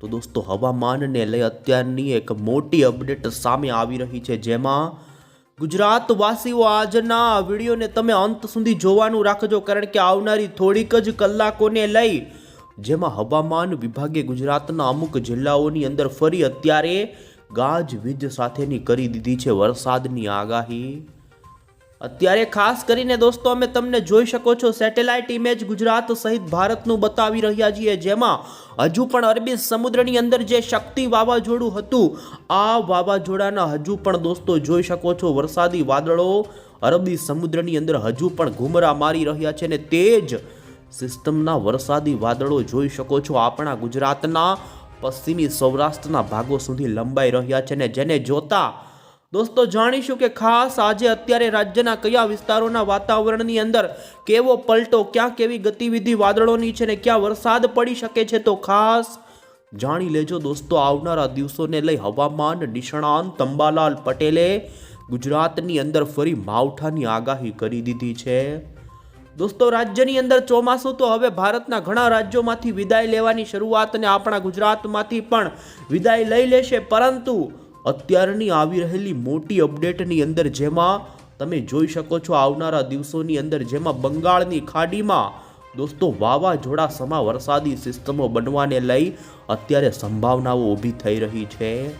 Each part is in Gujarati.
તો દોસ્તો, હવામાનને લઈ અત્યારની એક મોટી અપડેટ સામે આવી રહી છે, જેમાં ગુજરાતવાસીઓ આજના વિડીયોને તમે અંત સુધી જોવાનું રાખજો, કારણ કે આવનારી થોડીક જ કલાકોને લઈ જેમાં હવામાન વિભાગે ગુજરાતના અમુક જિલ્લાઓની અંદર ફરી અત્યારે ગાજવીજ સાથેની કરી દીધી છે વરસાદની આગાહી. અત્યારે ખાસ કરીને દોસ્તો, અમે તમને જોઈ શકો છો સેટેલાઇટ ઇમેજ ગુજરાત સહિત ભારતનું બતાવી રહ્યા છીએ, જેમાં હજુ પણ અરબી સમુદ્રની અંદર જે શક્તિ વાવાઝોડું હતું, આ વાવાઝોડાના હજુ પણ દોસ્તો જોઈ શકો છો વરસાદી વાદળો અરબી સમુદ્રની અંદર હજુ પણ ઘૂમરા મારી રહ્યા છે ને તે જ સિસ્ટમના વરસાદી વાદળો જોઈ શકો છો આપણા ગુજરાતના પશ્ચિમી સૌરાષ્ટ્રના ભાગો સુધી લંબાઈ રહ્યા છે ને જેને જોતા દોસ્તો, જાણીશું કે ખાસ આજે અત્યારે રાજ્યના કયા વિસ્તારોના વાતાવરણની અંદર કેવો પલટો, ક્યાં કેવી ગતિવિધિ વાદળોની છે ને ક્યાં વરસાદ પડી શકે છે તો ખાસ જાણી લેજો દોસ્તો, આવનારા દિવસોને લઈ હવામાન નિષ્ણાંત તંબાલાલ પટેલે ગુજરાતની અંદર ફરી માવઠાની આગાહી કરી દીધી છે. દોસ્તો, રાજ્યની અંદર ચોમાસું તો હવે ભારતના ઘણા રાજ્યોમાંથી વિદાય લેવાની શરૂઆત અને આપણા ગુજરાતમાંથી પણ વિદાય લઈ લેશે, પરંતુ અત્યારની આવી રહેલી મોટી અપડેટની અંદર જેમાં તમે જોઈ શકો છો આવનારા દિવસોની અંદર જેમાં બંગાળની ખાડીમાં દોસ્તો વાવાઝોડા સમા વરસાદી સિસ્ટમો બનવાને લઈ અત્યારે સંભાવનાઓ ઊભી થઈ રહી છે.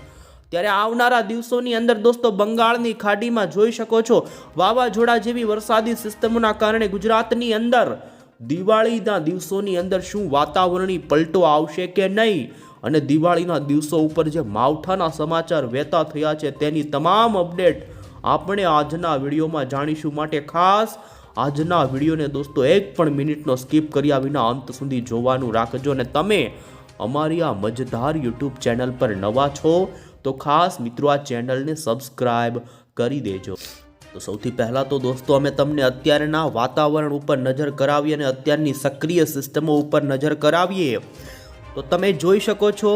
ત્યારે આવનારા દિવસોની અંદર દોસ્તો બંગાળની ખાડીમાં જોઈ શકો છો વાવાઝોડા જેવી વરસાદી સિસ્ટમોના કારણે ગુજરાતની અંદર દિવાળીના દિવસોની અંદર શું વાતાવરણી પલટો આવશે કે નહીં અને દિવાળીના દિવસો ઉપર જે માવઠાના સમાચાર વહેતા થયા છે તેની તમામ અપડેટ આપણે આજના વિડીયોમાં જાણીશું. માટે ખાસ આજના વિડીયોને દોસ્તો એક પણ મિનિટનો સ્કીપ કર્યા વિના અંત સુધી જોવાનું રાખજો અને તમે અમારી આ મજેદાર યુટ્યુબ ચેનલ પર નવા છો તો ખાસ મિત્રો આ ચેનલને સબસ્ક્રાઇબ કરી દેજો. તો સૌથી પહેલાં તો દોસ્તો અમે તમને અત્યારના વાતાવરણ ઉપર નજર કરાવીએ અને અત્યારની સક્રિય સિસ્ટમો ઉપર નજર કરાવીએ. તો તમે જોઈ શકો છો,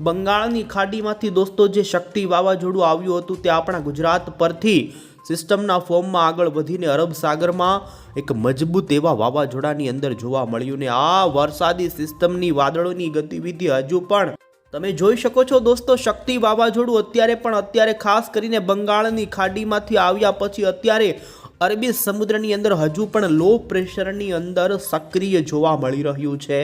બંગાળની ખાડીમાંથી દોસ્તો જે શક્તિ વાવાઝોડું આવ્યું હતું તે આપણા ગુજરાત પરથી સિસ્ટમના ફોર્મમાં આગળ વધીને અરબ સાગરમાં એક મજબૂત એવા વાવાઝોડાની અંદર જોવા મળ્યું ને આ વરસાદી સિસ્ટમની વાદળોની ગતિવિધિ હજુ પણ તમે જોઈ શકો છો દોસ્તો, શક્તિ વાવાઝોડું અત્યારે પણ અત્યારે ખાસ કરીને બંગાળની ખાડીમાંથી આવ્યા પછી અત્યારે અરબી સમુદ્રની અંદર હજુ પણ લો પ્રેશરની અંદર સક્રિય જોવા મળી રહ્યું છે.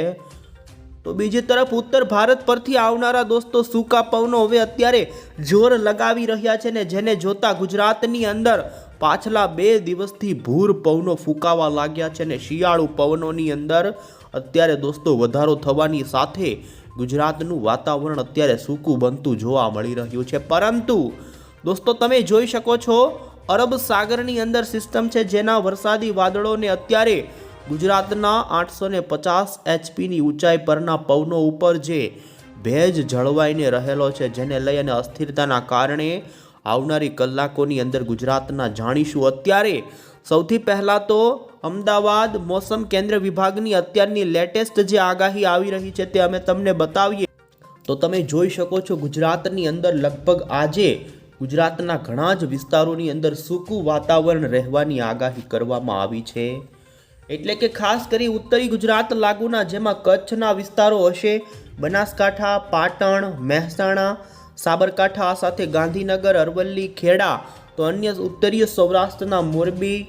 તો બીજી તરફ ઉત્તર ભારત પરથી આવનારા દોસ્તો સૂકા પવનો હવે અત્યારે જોર લગાવી રહ્યા છે ને જેને જોતા ગુજરાતની અંદર પાછલા બે દિવસથી ભૂર પવનો ફૂંકાવા લાગ્યા છે ને શિયાળુ પવનોની અંદર અત્યારે દોસ્તો વધારો થવાની સાથે ગુજરાતનું વાતાવરણ અત્યારે સૂકું બનતું જોવા મળી રહ્યું છે. પરંતુ દોસ્તો તમે જોઈ શકો છો, અરબ સાગરની અંદર સિસ્ટમ છે જેના વરસાદી વાદળોને અત્યારે ગુજરાતના આઠસો ને પચાસ એચપીની ઊંચાઈ પરના પવનો ઉપર જે ભેજ જળવાઈને રહેલો છે, જેને લઈ અને અસ્થિરતાના કારણે આવનારી કલાકોની અંદર ગુજરાતના જાણીશું. અત્યારે સૌથી પહેલાં તો અમદાવાદ મોસમ કેન્દ્ર વિભાગની અત્યારની લેટેસ્ટ જે આગાહી આવી રહી છે તે અમે તમને બતાવીએ. તો તમે જોઈ શકો છો ગુજરાતની અંદર લગભગ આજે ગુજરાતના ઘણા જ વિસ્તારોની અંદર સૂકું વાતાવરણ રહેવાની આગાહી કરવામાં આવી છે. એટલે કે ખાસ કરી ઉત્તરી ગુજરાત લાગુના જેમાં કચ્છના વિસ્તારો હશે, બનાસકાંઠા, પાટણ, મહેસાણા, સાબરકાંઠા સાથે ગાંધીનગર, અરવલ્લી, ખેડા, તો અન્ય ઉત્તરીય સૌરાષ્ટ્રના મોરબી,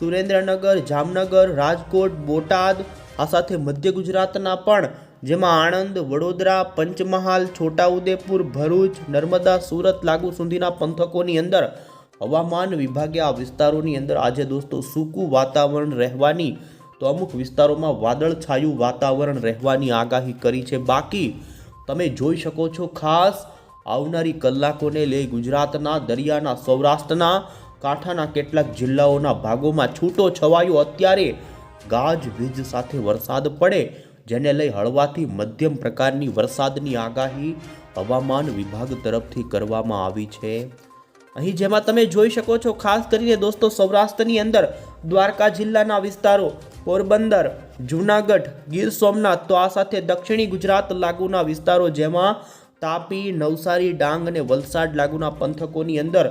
સુરેન્દ્રનગર, જામનગર, રાજકોટ, બોટાદ, આ સાથે મધ્ય ગુજરાતના પણ, જેમાં આણંદ, વડોદરા, પંચમહાલ, છોટાઉદેપુર, ભરૂચ, નર્મદા, સુરત લાગુ સુધીના પંથકોની અંદર હવામાન વિભાગે આ વિસ્તારોની અંદર આજે દોસ્તો સૂકું વાતાવરણ રહેવાની તો અમુક વિસ્તારોમાં વાદળછાયું વાતાવરણ રહેવાની આગાહી કરી છે. બાકી તમે જોઈ શકો છો ખાસ આવનારી કલાકોને લઈ ગુજરાતના, દરિયાના, સૌરાષ્ટ્રના, કાંઠાના કેટલાક જિલ્લાઓના ભાગોમાં છૂટો છવાયો અત્યારે ગાજવીજ સાથે વરસાદ પડે, જેને લઈ હળવાથી મધ્યમ પ્રકારની વરસાદની આગાહી હવામાન વિભાગ તરફથી કરવામાં આવી છે. અહીં જેમાં તમે જોઈ શકો છો, ખાસ કરીને દોસ્તો સૌરાષ્ટ્રની અંદર દ્વારકા જિલ્લાના વિસ્તારો, પોરબંદર, જૂનાગઢ, ગીર સોમનાથ, તો આ સાથે દક્ષિણી ગુજરાત લાગુના વિસ્તારો જેમાં તાપી, નવસારી, ડાંગ અને વલસાડ લાગુના પંથકોની અંદર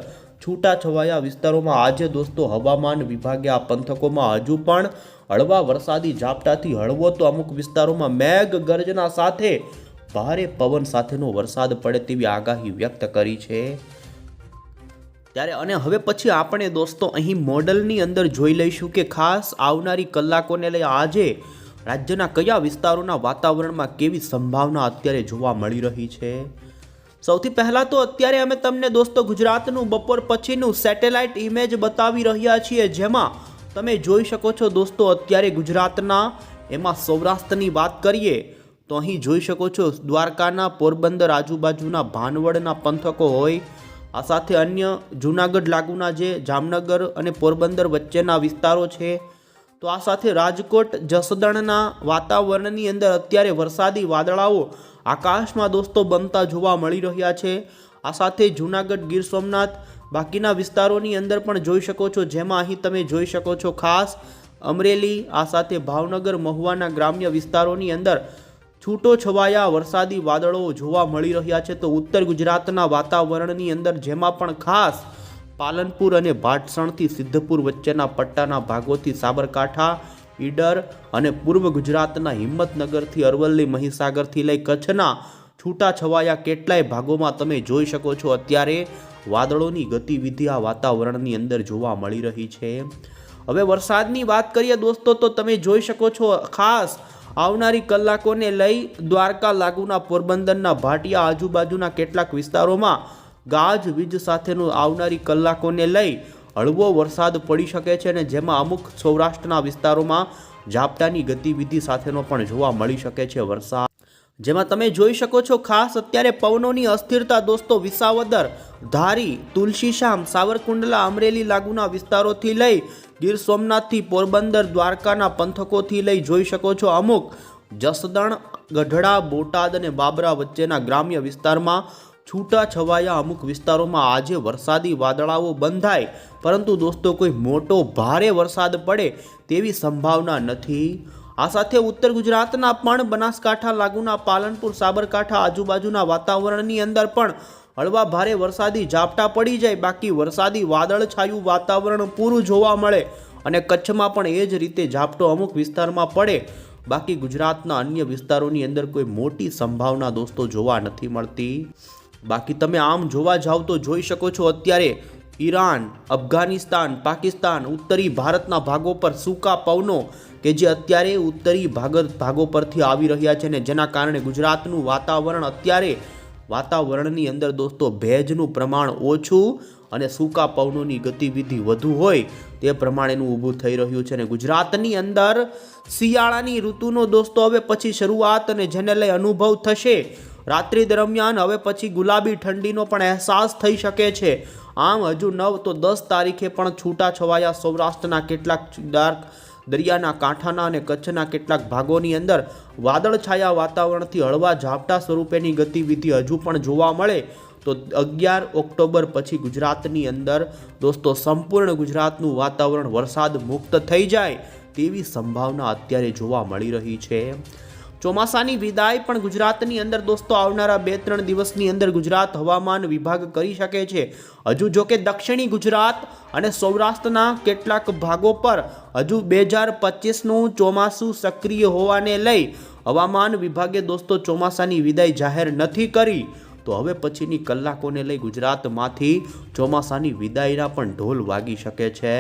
છૂટાછવાયા વિસ્તારોમાં આજે દોસ્તો હવામાન વિભાગે આ પંથકોમાં હજુ પણ હળવા વરસાદી ઝાપટાથી હળવો, તો અમુક વિસ્તારોમાં મેઘ ગર્જના સાથે ભારે પવન સાથેનો વરસાદ પડે તેવી આગાહી વ્યક્ત કરી છે. ત્યારે અને હવે પછી આપણે દોસ્તો અહીં મોડલની અંદર જોઈ લઈશું કે ખાસ આવનારી કલાકોને લઈ આજે રાજ્યના કયા વિસ્તારોના વાતાવરણમાં કેવી સંભાવના અત્યારે જોવા મળી રહી છે. સૌથી પહેલાં તો અત્યારે અમે તમને દોસ્તો ગુજરાતનું બપોર પછીનું સેટેલાઇટ ઇમેજ બતાવી રહ્યા છીએ, જેમાં તમે જોઈ શકો છો દોસ્તો અત્યારે ગુજરાતના, એમાં સૌરાષ્ટ્રની વાત કરીએ, તો અહીં જોઈ શકો છો દ્વારકાના, પોરબંદર આજુબાજુના, ભાનવડના પંથકો હોય આ સાથે અન્ય જૂનાગઢ લાગુના જે જામનગર અને પોરબંદર વચ્ચેના વિસ્તારો છે, તો આ સાથે રાજકોટ, જસદણના વાતાવરણની અંદર અત્યારે વરસાદી વાદળાઓ આકાશમાં દોસ્તો બનતા જોવા મળી રહ્યા છે. આ સાથે જૂનાગઢ ગીર સોમનાથ બાકીના વિસ્તારોની અંદર પણ જોઈ શકો છો, જેમાં અહીં તમે જોઈ શકો છો ખાસ અમરેલી, આ સાથે ભાવનગર, મહુવાના ગ્રામ્ય વિસ્તારોની અંદર છૂટો છવાયા વરસાદી વાદળો જોવા મળી રહ્યા છે તો ઉત્તર ગુજરાતના વાતાવરણની અંદર જેમાં પણ ખાસ પાલનપુર અને ભાટસણથી સિદ્ધપુર વચ્ચેના પટ્ટાના ભાગોથી સાબરકાંઠા, ઈડર અને પૂર્વ ગુજરાતના હિંમતનગરથી અરવલ્લી, મહીસાગરથી લઈ કચ્છના છૂટા છવાયા કેટલાય ભાગોમાં તમે જોઈ શકો છો. અત્યારે વાદળોની ગતિવિધિ આ વાતાવરણની અંદર જોવા મળી રહી છે. હવે વરસાદની વાત કરીએ દોસ્તો તો તમે જોઈ શકો છો ખાસ આવનારી કલાકોને લઈ દ્વારકા લાગુના પોરબંદરના ભાટિયા આજુબાજુના કેટલાક વિસ્તારોમાં ગાજ વીજ સાથેનું આવનારી કલાકોને લઈ હળવો વરસાદ પડી શકે છે અને જેમાં અમુક સૌરાષ્ટ્રના વિસ્તારોમાં ઝાપટાની ગતિવિધિ સાથેનો પણ જોવા મળી શકે છે વરસાદ. જેમાં તમે જોઈ શકો છો, ખાસ અત્યારે પવનોની અસ્થિરતા દોસ્તો વિસાવદર, ધારી તુલસીશામ સાવરકુંડલા, અમરેલી લાગુના વિસ્તારોથી લઈ ગીર સોમનાથથી પોરબંદર દ્વારકાના પંથકોથી લઈ જોઈ શકો છો અમુક જસદણ, ગઢડા, બોટાદ અને બાબરા વચ્ચેના ગ્રામ્ય વિસ્તારમાં છૂટા છવાયા અમુક વિસ્તારોમાં આજે વરસાદી વાદળાઓ બંધાય. પરંતુ દોસ્તો, કોઈ મોટો ભારે વરસાદ પડે તેવી સંભાવના નથી. આ સાથે ઉત્તર ગુજરાતના પણ બનાસકાંઠા, લાગુના પાલનપુર, સાબરકાંઠા આજુબાજુના વાતાવરણની અંદર પણ હળવા ભારે વરસાદી ઝાપટા પડી જાય, બાકી વરસાદી વાદળછાયું વાતાવરણ પૂરું જોવા મળે અને કચ્છમાં પણ એ જ રીતે ઝાપટો અમુક વિસ્તારમાં પડે. બાકી ગુજરાતના અન્ય વિસ્તારોની અંદર કોઈ મોટી સંભાવના દોસ્તો જોવા નથી મળતી. બાકી તમે આમ જોવા જાવ તો જોઈ શકો છો અત્યારે ઈરાન, અફઘાનિસ્તાન, પાકિસ્તાન, ઉત્તરી ભારતના ભાગો પર સૂકા પવનો કે જે અત્યારે ઉત્તરી ભાગ ભાગો પરથી આવી રહ્યા છે ને જેના કારણે ગુજરાતનું વાતાવરણ અત્યારે વાતાવરણની અંદર દોસ્તો ભેજનું પ્રમાણ ઓછું અને સૂકા પવનોની ગતિવિધિ વધુ હોય તે પ્રમાણેનું ઊભું થઈ રહ્યું છે અને ગુજરાતની અંદર શિયાળાની ઋતુનો દોસ્તો હવે પછી શરૂઆત અને જેને લઈ અનુભવ થશે. રાત્રિ દરમિયાન હવે પછી ગુલાબી ઠંડીનો પણ અહેસાસ થઈ શકે છે. આમ હજુ નવ તો દસ તારીખે પણ છૂટા છવાયા સૌરાષ્ટ્રના કેટલાક ડાર્ક દરિયાના કાંઠાના અને કચ્છના કેટલાક ભાગોની અંદર વાદળછાયા વાતાવરણથી હળવા ઝાપટા સ્વરૂપેની ગતિવિધિ હજુ પણ જોવા મળે. તો અગિયાર ઓક્ટોબર પછી ગુજરાતની અંદર દોસ્તો સંપૂર્ણ ગુજરાતનું વાતાવરણ વરસાદ મુક્ત થઈ જાય તેવી સંભાવના અત્યારે જોવા મળી રહી છે. ચોમાસાની વિદાય પણ ગુજરાતની અંદર દોસ્તો, આવનારા બે ત્રણ દિવસની અંદર ગુજરાત હવામાન વિભાગ કરી શકે છે. હજુ જો કે દક્ષિણી ગુજરાત અને સૌરાષ્ટ્રના કેટલાક ભાગો પર હજુ બે હજાર પચીસનું ચોમાસું સક્રિય હોવાને લઈ હવામાન વિભાગે દોસ્તો ચોમાસાની વિદાય જાહેર નથી કરી. તો હવે પછીની કલાકોને લઈ ગુજરાતમાંથી ચોમાસાની વિદાયના પણ ઢોલ વાગી શકે છે.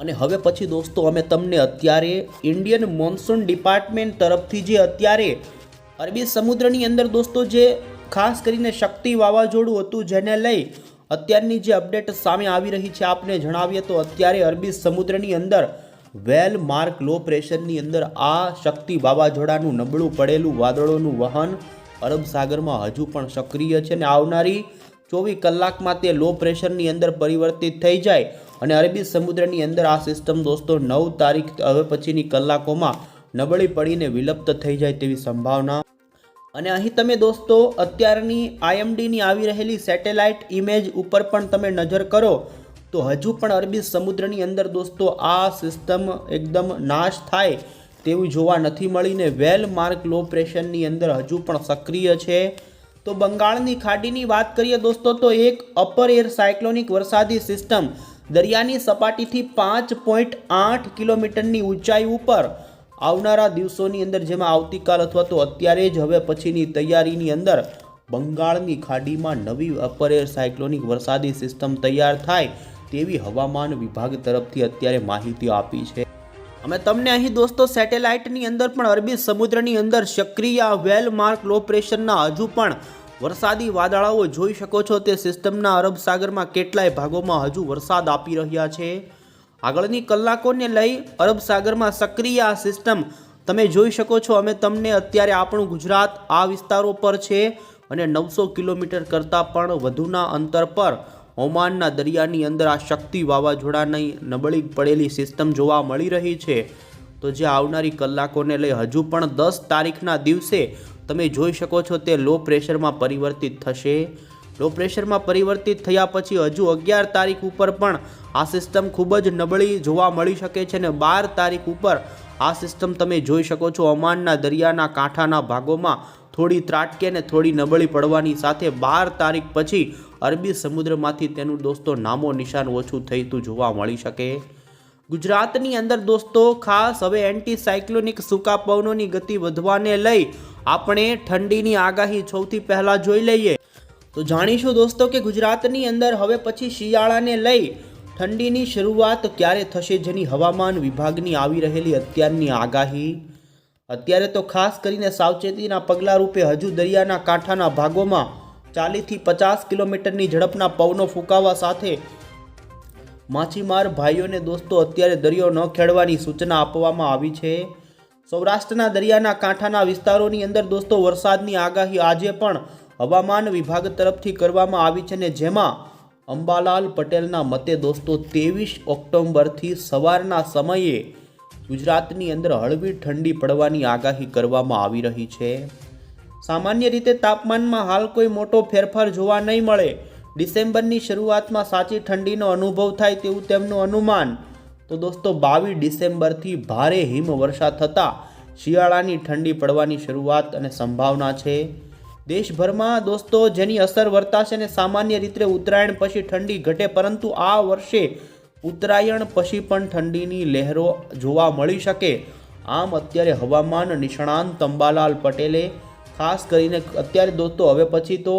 અને હવે પછી દોસ્તો અમે તમને અત્યારે ઇન્ડિયન મોન્સૂન ડિપાર્ટમેન્ટ તરફથી જે અત્યારે અરબી સમુદ્રની અંદર દોસ્તો જે ખાસ કરીને શક્તિ વાવાઝોડું હતું જેને લઈ અત્યારની જે અપડેટ સામે આવી રહી છે આપને જણાવીએ તો અત્યારે અરબી સમુદ્રની અંદર વેલ માર્ક લો પ્રેશરની અંદર આ શક્તિ વાવાઝોડાનું નબળું પડેલું વાદળોનું વહન અરબ સાગરમાં હજુ પણ સક્રિય છે અને આવનારી ચોવીસ કલાકમાં તે લો પ્રેશરની અંદર પરિવર્તિત થઈ જાય. અને અરબી સમુદ્રની અંદર આ સિસ્ટમ દોસ્તો નવ તારીખ હવે પછીની કલાકોમાં નબળી પડીને વિલુપ્ત થઈ જાય તેવી સંભાવના. અને અહીં તમે દોસ્તો અત્યારની આઈએમડીની આવી રહેલી સેટેલાઇટ ઇમેજ ઉપર પણ તમે નજર કરો, તો હજુ પણ અરબી સમુદ્રની અંદર દોસ્તો આ સિસ્ટમ એકદમ નાશ થાય તેવું જોવા નથી મળીને વેલ માર્ક લો પ્રેશરની અંદર હજુ પણ સક્રિય છે. તો બંગાળની ખાડીની વાત કરીએ દોસ્તો તો એક અપર એર સાયક્લોનિક વરસાદી સિસ્ટમ દરિયાની સપાટીથી પાંચ પોઈન્ટ આઠ કિલોમીટરની ઊંચાઈ ઉપર આવનારા દિવસોની અંદર જેમાં આવતીકાલ અથવા તો અત્યારે જ હવે પછીની તૈયારીની અંદર બંગાળની ખાડીમાં નવી અપર એર સાયક્લોનિક વરસાદી સિસ્ટમ તૈયાર થાય તેવી હવામાન વિભાગ તરફથી અત્યારે માહિતી આપી છે. અમે તમને અહીં દોસ્તો સેટેલાઇટની અંદર પણ અરબી સમુદ્રની અંદર સક્રિય વેલ માર્ક લો પ્રેશરના હજુ પણ વરસાદી વાદળાઓ જોઈ શકો છો તે સિસ્ટમના અરબ સાગરમાં કેટલાય ભાગોમાં હજુ વરસાદ આપી રહ્યા છે. આગળની કલાકોને લઈ અરબ સાગરમાં સક્રિય આ સિસ્ટમ તમે જોઈ શકો છો, અમે તમને અત્યારે આપણું ગુજરાત આ વિસ્તારો પર છે અને નવસો કિલોમીટર કરતાં પણ વધુના અંતર પર ઓમાનના દરિયાની અંદર આ શક્તિ વાવાઝોડાની નબળી પડેલી સિસ્ટમ જોવા મળી રહી છે. તો જે આવનારી કલાકોને લઈ હજુ પણ દસ તારીખના દિવસે તમે જોઈ શકો છો તે લો પ્રેશરમાં પરિવર્તિત થશે. લો પ્રેશરમાં પરિવર્તિત થયા પછી હજુ અગિયાર તારીખ ઉપર પણ આ સિસ્ટમ ખૂબ જ નબળી જોવા મળી શકે છે અને બાર તારીખ ઉપર આ સિસ્ટમ તમે જોઈ શકો છો ઓમાનના દરિયાના કાંઠાના ભાગોમાં થોડી ત્રાટકે ને થોડી નબળી પડવાની સાથે બાર તારીખ પછી અરબી સમુદ્રમાંથી તેનું દોસ્તો નામો નિશાન ઓછું થઈતું જોવા મળી શકે. ગુજરાતની અંદર દોસ્તો ખાસ હવે એન્ટી સાયક્લોનિક સૂકા પવનોની ગતિ વધવાને લઈ આપણે ઠંડીની આગાહી સૌથી પહેલાં જોઈ લઈએ. તો જાણીશું દોસ્તો કે ગુજરાતની અંદર હવે પછી શિયાળાને લઈ ઠંડીની શરૂઆત ક્યારે થશે જેની હવામાન વિભાગની આવી રહેલી અત્યારની આગાહી? અત્યારે તો ખાસ કરીને સાવચેતીના પગલાં રૂપે હજુ દરિયાના કાંઠાના ભાગોમાં ચાલીસથી પચાસ કિલોમીટરની ઝડપના પવનો ફૂંકાવા સાથે માછીમાર ભાઈઓને દોસ્તો અત્યારે દરિયો ન ખેડવાની સૂચના આપવામાં આવી છે. સૌરાષ્ટ્રના દરિયાના કાંઠાના વિસ્તારોની અંદર દોસ્તો, વરસાદની આગાહી આજે પણ હવામાન વિભાગ તરફથી કરવામાં આવી છે ને જેમાં અંબાલાલ પટેલના મતે દોસ્તો, ત્રેવીસ ઓક્ટોબરથી સવારના સમયે ગુજરાતની અંદર હળવી ઠંડી પડવાની આગાહી કરવામાં આવી રહી છે. સામાન્ય રીતે તાપમાનમાં હાલ કોઈ મોટો ફેરફાર જોવા નહીં મળે. ડિસેમ્બરની શરૂઆતમાં સાચી ઠંડીનો અનુભવ થાય તેવું તેમનું અનુમાન તો દોસ્તો, બાવીસ ડિસેમ્બરથી ભારે હિમવર્ષા થતાં શિયાળાની ઠંડી પડવાની શરૂઆત અને સંભાવના છે. દેશભરમાં દોસ્તો, જેની અસર વર્તાશે અને સામાન્ય રીતે ઉત્તરાયણ પછી ઠંડી ઘટે, પરંતુ આ વર્ષે ઉત્તરાયણ પછી પણ ઠંડીની લહેરો જોવા મળી શકે. આમ અત્યારે હવામાન નિષ્ણાંત અંબાલાલ પટેલે ખાસ કરીને અત્યારે દોસ્તો, હવે પછી તો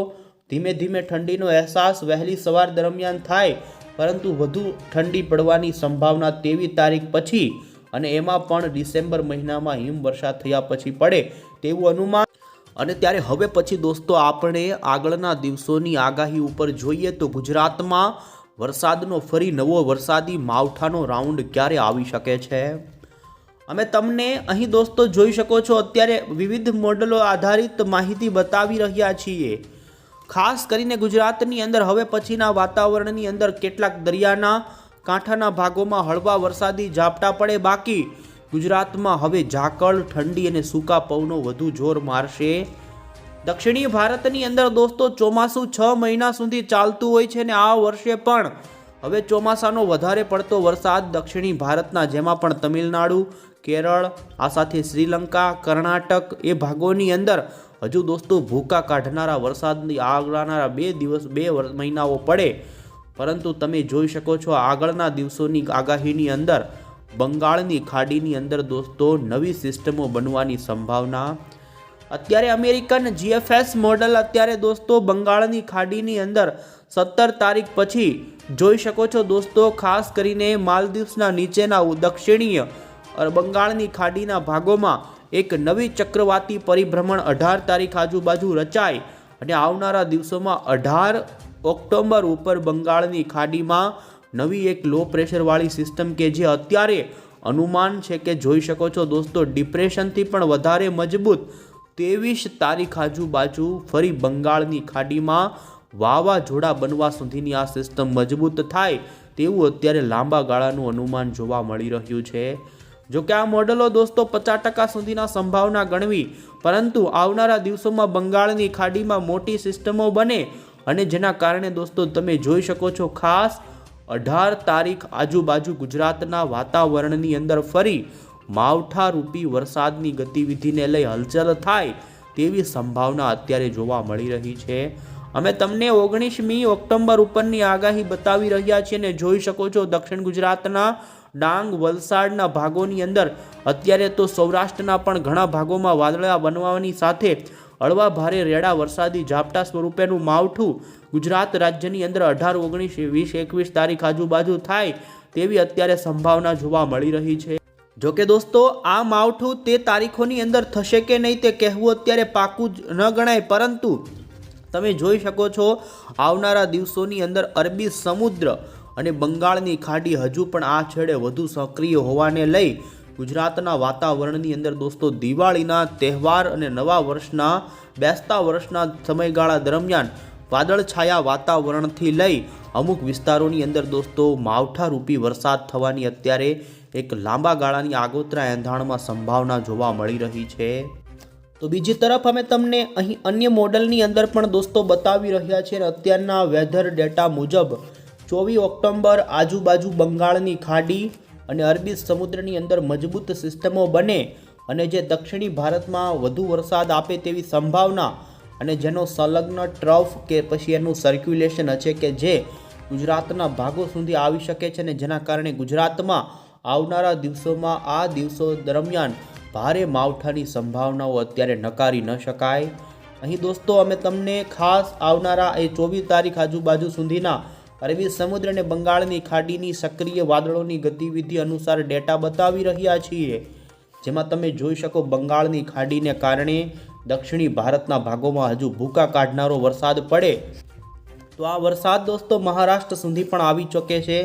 ધીમે ધીમે ઠંડીનો અહેસાસ વહેલી સવાર દરમિયાન થાય પરંતુ વધુ ઠંડી પડવાની સંભાવના તેવી તારીખ પછી અને એમાં પણ ડિસેમ્બર મહિનામાં હિમવર્ષા થયા પછી પડે તેવું અનુમાન. અને ત્યારે હવે પછી દોસ્તો આપણે આગળના દિવસોની આગાહી ઉપર જોઈએ તો ગુજરાતમાં વરસાદનો ફરી નવો વરસાદી માવઠાનો રાઉન્ડ ક્યારે આવી શકે છે? અમે તમને અહીં દોસ્તો જોઈ શકો છો, અત્યારે વિવિધ મોડલો આધારિત માહિતી બતાવી રહ્યા છીએ. ખાસ કરીને ગુજરાતની અંદર હવે પછીના વાતાવરણની અંદર કેટલાક દરિયાના કાંઠાના ભાગોમાં હળવા વરસાદી ઝાપટા પડે બાકી. ગુજરાતમાં હવે ઝાકળ, ઠંડી અને સૂકા પવનો વધુ જોર મારશે. દક્ષિણી ભારતની અંદર દોસ્તો ચોમાસું છ મહિના સુધી ચાલતું હોય છે ને આ વર્ષે પણ. હવે ચોમાસાનો વધારે પડતો વરસાદ દક્ષિણી ભારતના, જેમાં પણ તમિલનાડુ, કેરળ, આ સાથે શ્રીલંકા, કર્ણાટક એ ભાગોની અંદર હજુ દોસ્તો ભૂકા કાઢનારા વરસાદની આગળનારા બે દિવસ, બે મહિનાઓ પડે. પરંતુ તમે જોઈ શકો છો આગળના દિવસોની આગાહીની અંદર, બંગાળની ખાડીની અંદર દોસ્તો નવી સિસ્ટમો બનવાની સંભાવના. અત્યારે અમેરિકન જીએફએસ મોડલ અત્યારે દોસ્તો બંગાળની ખાડીની અંદર સત્તર તારીખ પછી જોઈ શકો છો દોસ્તો ખાસ કરીને માલદીવ્સના નીચેના દક્ષિણીય બંગાળની ખાડીના ભાગોમાં એક નવી ચક્રવાતી પરિભ્રમણ અઢાર તારીખ આજુબાજુ રચાય અને આવનારા દિવસોમાં અઢાર ઓક્ટોબર ઉપર બંગાળની ખાડીમાં નવી એક લો પ્રેશરવાળી સિસ્ટમ કે જે અત્યારે અનુમાન છે કે જોઈ શકો છો દોસ્તો ડિપ્રેશનથી પણ વધારે મજબૂત ત્રેવીસ તારીખ આજુબાજુ ફરી બંગાળની ખાડીમાં વાવાઝોડા બનવા સુધીની આ સિસ્ટમ મજબૂત થાય તેવું અત્યારે લાંબા ગાળાનું અનુમાન જોવા મળી રહ્યું છે. જો કે આ મોડલો દોસ્તો પચાસ ટકા સુધીના સંભાવના ગણવી, પરંતુ આવનારા દિવસોમાં બંગાળની ખાડીમાં મોટી સિસ્ટમો બને અને જેના કારણે દોસ્તો તમે જોઈ શકો છો ખાસ અઢાર તારીખ આજુબાજુ ગુજરાતના વાતાવરણની અંદર ફરી માવઠારૂપી વરસાદની ગતિવિધિને લઈ હલચલ થાય તેવી સંભાવના અત્યારે જોવા મળી રહી છે. અમે તમને ઓગણીસમી ઓક્ટોબર ઉપરની આગાહી બતાવી રહ્યા છીએ અને જોઈ શકો છો દક્ષિણ ગુજરાતના ડાંગ, વલસાડના ભાગોની અંદર. અત્યારે તો સૌરાષ્ટ્રના પણ ઘણા ભાગોમાં વાદળા બનવાની સાથે હળવા ભારે રેડા વરસાદી ઝાપટા સ્વરૂપેનું માવઠું ગુજરાત રાજ્યની અંદર અઢાર, ઓગણીસ, વીસ, એકવીસ તારીખ આજુબાજુ થાય તેવી અત્યારે સંભાવના જોવા મળી રહી છે. જોકે દોસ્તો, આ માવઠું તે તારીખોની અંદર થશે કે નહીં તે કહેવું અત્યારે પાકું જ ન ગણાય. પરંતુ તમે જોઈ શકો છો, આવનારા દિવસોની અંદર અરબી સમુદ્ર અને બંગાળની ખાડી હજુ પણ આ છેડે વધુ સક્રિય હોવાને લઈ ગુજરાતના વાતાવરણની અંદર દોસ્તો દિવાળીના તહેવાર અને નવા વર્ષના, બેસતા વર્ષના સમયગાળા દરમિયાન વાદળછાયા વાતાવરણથી લઈ અમુક વિસ્તારોની અંદર દોસ્તો માવઠારૂપી વરસાદ થવાની અત્યારે એક લાંબા ગાળાની આગોતરા એંધાણમાં સંભાવના જોવા મળી રહી છે. તો બીજી તરફ અમે તમને અહીં અન્ય મોડલની અંદર પણ દોસ્તો બતાવી રહ્યા છીએ અત્યારના વેધર ડેટા મુજબ ચોવીસ ઓક્ટોબર આજુબાજુ બંગાળની ખાડી અને અરબી સમુદ્રની અંદર મજબૂત સિસ્ટમો બને અને જે દક્ષિણી ભારતમાં વધુ વરસાદ આપે તેવી સંભાવના અને જેનો સંલગ્ન ટ્રફ કે પછી એનું સર્ક્યુલેશન હશે કે જે ગુજરાતના ભાગો સુધી આવી શકે છે અને જેના કારણે ગુજરાતમાં આવનારા દિવસોમાં આ દિવસો દરમિયાન ભારે માવઠાની સંભાવનાઓ અત્યારે નકારી ન શકાય. અહીં દોસ્તો, અમે તમને ખાસ આવનારા એ ચોવીસ તારીખ આજુબાજુ સુધીના અરબી સમુદ્ર અને બંગાળની ખાડીની સક્રિય વાદળોની ગતિવિધિ અનુસાર ડેટા બતાવી રહ્યા છીએ, જેમાં તમે જોઈ શકો બંગાળની ખાડીને કારણે દક્ષિણી ભારતના ભાગોમાં હજુ ભૂકા કાઢનારો વરસાદ પડે. તો આ વરસાદ દોસ્તો મહારાષ્ટ્ર સુધી પણ આવી ચૂકે છે.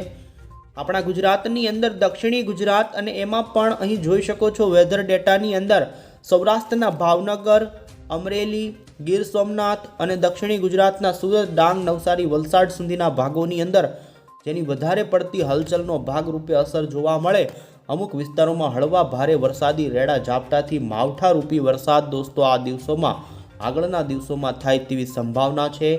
આપણા ગુજરાતની અંદર દક્ષિણી ગુજરાત અને એમાં પણ અહીં જોઈ શકો છો વેધર ડેટાની અંદર સૌરાષ્ટ્રના ભાવનગર, અમરેલી ગીર સોમનાથ અને દક્ષિણી ગુજરાતના સુરત, ડાંગ, નવસારી, વલસાડ સુધીના ભાગોની અંદર જેની વધારે પડતી હલચલનો ભાગરૂપે અસર જોવા મળે. અમુક વિસ્તારોમાં હળવા ભારે વરસાદી રેડા ઝાપટાથી માવઠારૂપી વરસાદ. દોસ્તો, આ દિવસોમાં, આગળના દિવસોમાં થાય તેવી સંભાવના છે.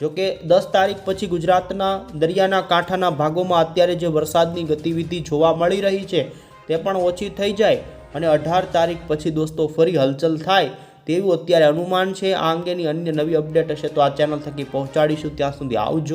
જોકે, દસ તારીખ પછી ગુજરાતના દરિયાના કાંઠાના ભાગોમાં અત્યારે જે વરસાદની ગતિવિધિ જોવા મળી રહી છે, તે પણ ઓછી થઈ જાય અને અઢાર તારીખ પછી દોસ્તો, ફરી હલચલ થાય. તેવું અત્યારે અનુમાન છે. આ અંગેની અન્ય નવી અપડેટ હશે તો આ ચેનલ થકી પહોંચાડીશું. ત્યાં સુધી આવજો.